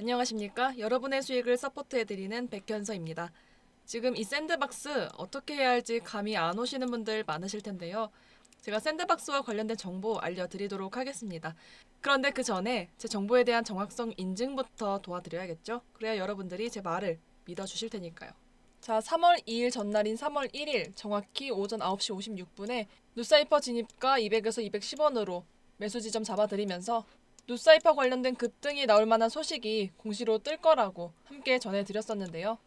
안녕하십니까? 여러분의 수익을 서포트해드리는 백현서입니다. 지금 이 샌드박스 어떻게 해야 할지 감이 안 오시는 분들 많으실 텐데요. 제가 샌드박스와 관련된 정보 알려드리도록 하겠습니다. 그런데 그 전에 제 정보에 대한 정확성 인증부터 도와드려야겠죠? 그래야 여러분들이 제 말을 믿어주실 테니까요. 자, 3월 2일 전날인 3월 1일 정확히 오전 9시 56분에 누사이퍼 진입가 200에서 210원으로 매수 지점 잡아드리면서 누사이퍼 관련된 급등이 나올 만한 소식이 공시로 뜰 거라고 함께 전해드렸었는데요.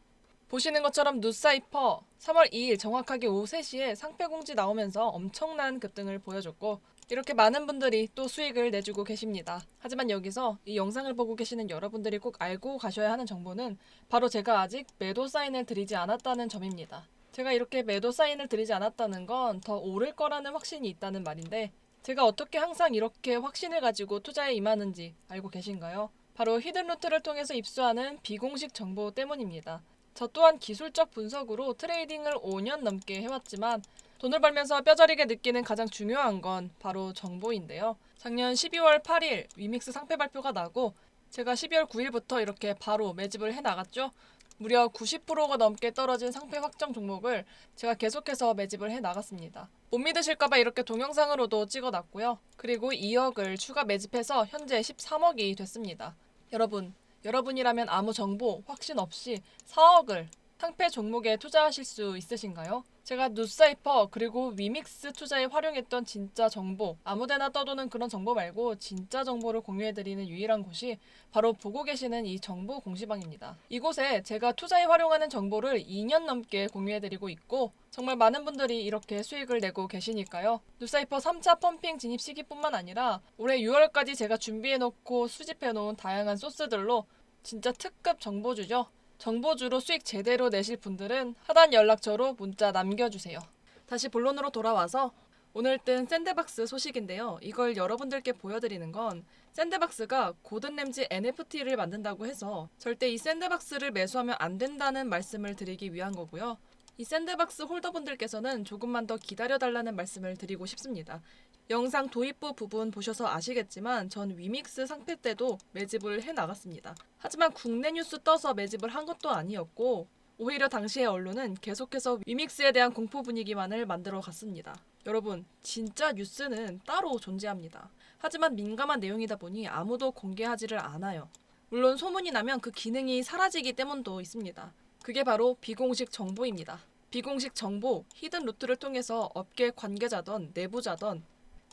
보시는 것처럼 누사이퍼 3월 2일 정확하게 오후 3시에 상패 공지 나오면서 엄청난 급등을 보여줬고 이렇게 많은 분들이 또 수익을 내주고 계십니다. 하지만 여기서 이 영상을 보고 계시는 여러분들이 꼭 알고 가셔야 하는 정보는 바로 제가 아직 매도 사인을 드리지 않았다는 점입니다. 제가 이렇게 매도 사인을 드리지 않았다는 건 더 오를 거라는 확신이 있다는 말인데 제가 어떻게 항상 이렇게 확신을 가지고 투자에 임하는지 알고 계신가요? 바로 히든 루트를 통해서 입수하는 비공식 정보 때문입니다. 저 또한 기술적 분석으로 트레이딩을 5년 넘게 해왔지만 돈을 벌면서 뼈저리게 느끼는 가장 중요한 건 바로 정보인데요. 작년 12월 8일 위믹스 상패 발표가 나고 제가 12월 9일부터 이렇게 바로 매집을 해 나갔죠. 무려 90%가 넘게 떨어진 상패 확정 종목을 제가 계속해서 매집을 해 나갔습니다. 못 믿으실까봐 이렇게 동영상으로도 찍어놨고요. 그리고 2억을 추가 매집해서 현재 13억이 됐습니다. 여러분, 여러분이라면 아무 정보, 확신 없이 4억을 상패 종목에 투자하실 수 있으신가요? 제가 누사이퍼 그리고 위믹스 투자에 활용했던 진짜 정보 아무데나 떠도는 그런 정보 말고 진짜 정보를 공유해드리는 유일한 곳이 바로 보고 계시는 이 정보 공시방입니다. 이곳에 제가 투자에 활용하는 정보를 2년 넘게 공유해드리고 있고 정말 많은 분들이 이렇게 수익을 내고 계시니까요. 누사이퍼 3차 펌핑 진입 시기뿐만 아니라 올해 6월까지 제가 준비해놓고 수집해놓은 다양한 소스들로 진짜 특급 정보주죠. 정보주로 수익 제대로 내실 분들은 하단 연락처로 문자 남겨주세요. 다시 본론으로 돌아와서 오늘 뜬 샌드박스 소식인데요. 이걸 여러분들께 보여드리는 건 샌드박스가 고든 램지 NFT를 만든다고 해서 절대 이 샌드박스를 매수하면 안 된다는 말씀을 드리기 위한 거고요. 이 샌드박스 홀더분들께서는 조금만 더 기다려달라는 말씀을 드리고 싶습니다. 영상 도입부 부분 보셔서 아시겠지만 전 위믹스 상패 때도 매집을 해 나갔습니다. 하지만 국내 뉴스 떠서 매집을 한 것도 아니었고 오히려 당시의 언론은 계속해서 위믹스에 대한 공포 분위기만을 만들어 갔습니다. 여러분, 진짜 뉴스는 따로 존재합니다. 하지만 민감한 내용이다 보니 아무도 공개하지를 않아요. 물론 소문이 나면 그 기능이 사라지기 때문도 있습니다. 그게 바로 비공식 정보입니다. 비공식 정보, 히든 루트를 통해서 업계 관계자던 내부자던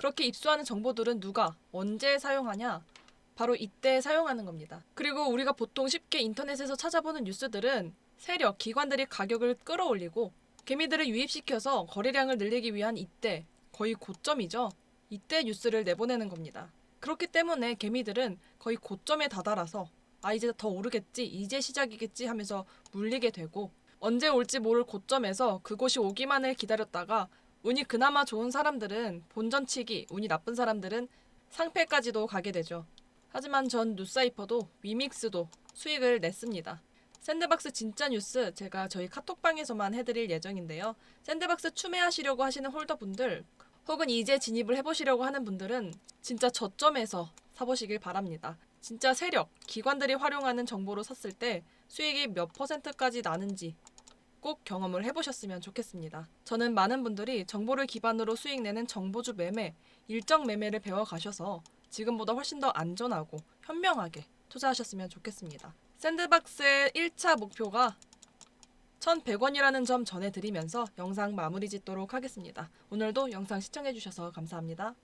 그렇게 입수하는 정보들은 누가 언제 사용하냐? 바로 이때 사용하는 겁니다. 그리고 우리가 보통 쉽게 인터넷에서 찾아보는 뉴스들은 세력, 기관들이 가격을 끌어올리고 개미들을 유입시켜서 거래량을 늘리기 위한 이때 거의 고점이죠. 이때 뉴스를 내보내는 겁니다. 그렇기 때문에 개미들은 거의 고점에 다다라서 아 이제 더 오르겠지, 이제 시작이겠지 하면서 물리게 되고 언제 올지 모를 고점에서 그곳이 오기만을 기다렸다가 운이 그나마 좋은 사람들은 본전치기, 운이 나쁜 사람들은 상패까지도 가게 되죠. 하지만 전 누사이퍼도 위믹스도 수익을 냈습니다. 샌드박스 진짜 뉴스 제가 저희 카톡방에서만 해드릴 예정인데요. 샌드박스 추매하시려고 하시는 홀더분들 혹은 이제 진입을 해보시려고 하는 분들은 진짜 저점에서 사보시길 바랍니다. 진짜 세력, 기관들이 활용하는 정보로 샀을 때 수익이 몇 퍼센트까지 나는지 꼭 경험을 해보셨으면 좋겠습니다. 저는 많은 분들이 정보를 기반으로 수익 내는 정보주 매매, 일정 매매를 배워가셔서 지금보다 훨씬 더 안전하고 현명하게 투자하셨으면 좋겠습니다. 샌드박스의 1차 목표가 1,100원이라는 점 전해드리면서 영상 마무리 짓도록 하겠습니다. 오늘도 영상 시청해주셔서 감사합니다.